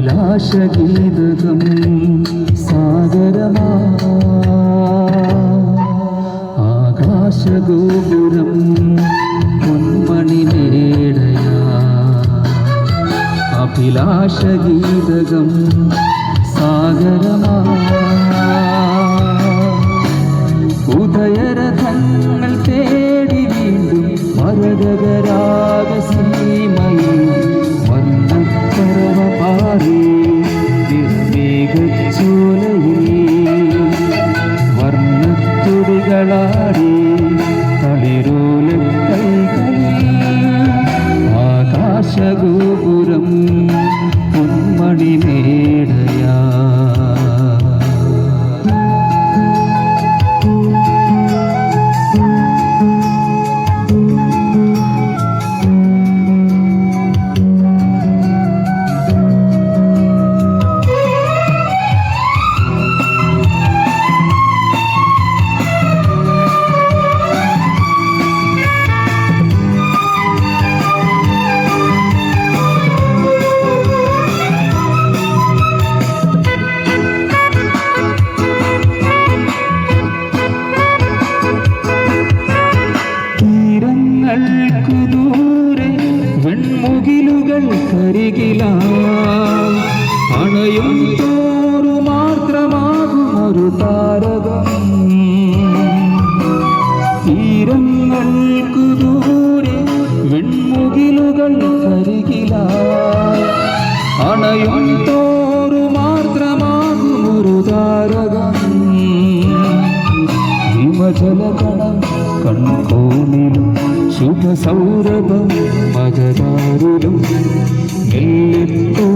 അഭിലാഷഗീതകം സാഗരമാ. ആകാശഗോപുരം പൊന്മണിമേടയാ അഭിലാഷഗീതകം സാഗരമാ. ഉദയരഥങ്ങൾ തേടി വീണ്ടും മരകരാഗ తేలికలాడి తొలిరూలు కై ఆకాశగు കരികില അണയും തോറു മാത്രമാകും ഒരു താരകം. തീരങ്ങൾക്കു ദൂരെ വെൺമുകിലുകൾ കരികില അണയും തോറു മാത്രമാകും ഒരു താരകം. ഹിമജലകണം കൺകോണിലും ശുഭസൗരഭം മകതാരിലും നെല്ലിത്തൂവിലോല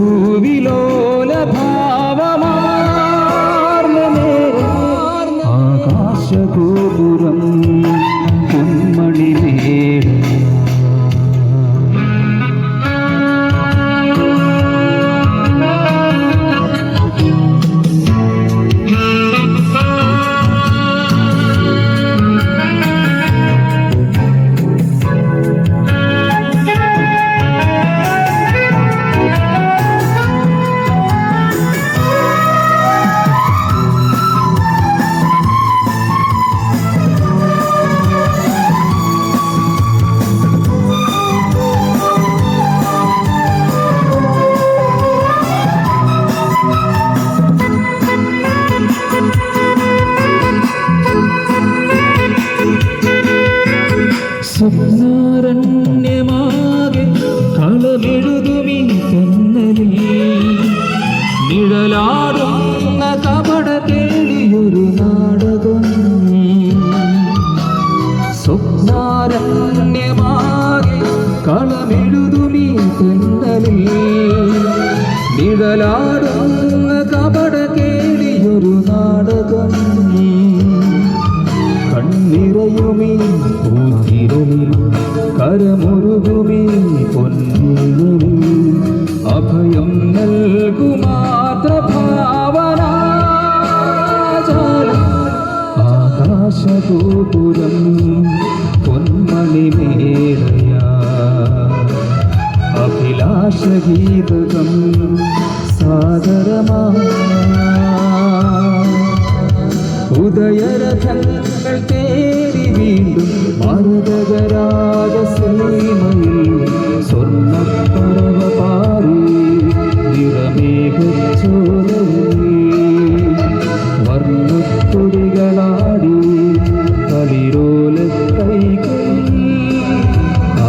സ്വപ്നാരണ്യമാകെ കളമെഴുതുമീ തെന്നലിൽ നിഴലാടുന്ന കപട കേളിയൊരു നാടകം. സ്വപ്നാരണ്യമാകെ കളമെഴുതുമീ തെന്നലിൽ നിഴലാടുന്ന കപട കേളിയൊരു നാടകം. കണ്ണിറയുമീ കണ്ണീരിൽ കരമുരുകുമേ പൊന്നിൽ അഭയം നൽകുമാത്ര ഭാവന Akashagopuram പൊന്മണി മേളയ അഭിലാഷഗീതകം സാഗരമാ ഉദയരഥങ്ങൾ ലഭിച്ചുലങ്ങി വർണത്തുടികളാടി കളിരോലക്കൈകൾ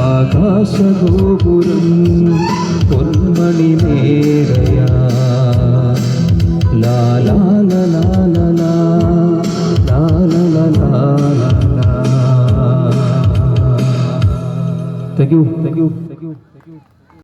Akashagopuram പൊന്മണി നേരയാ Thank you. Thank you. Thank you. Thank you.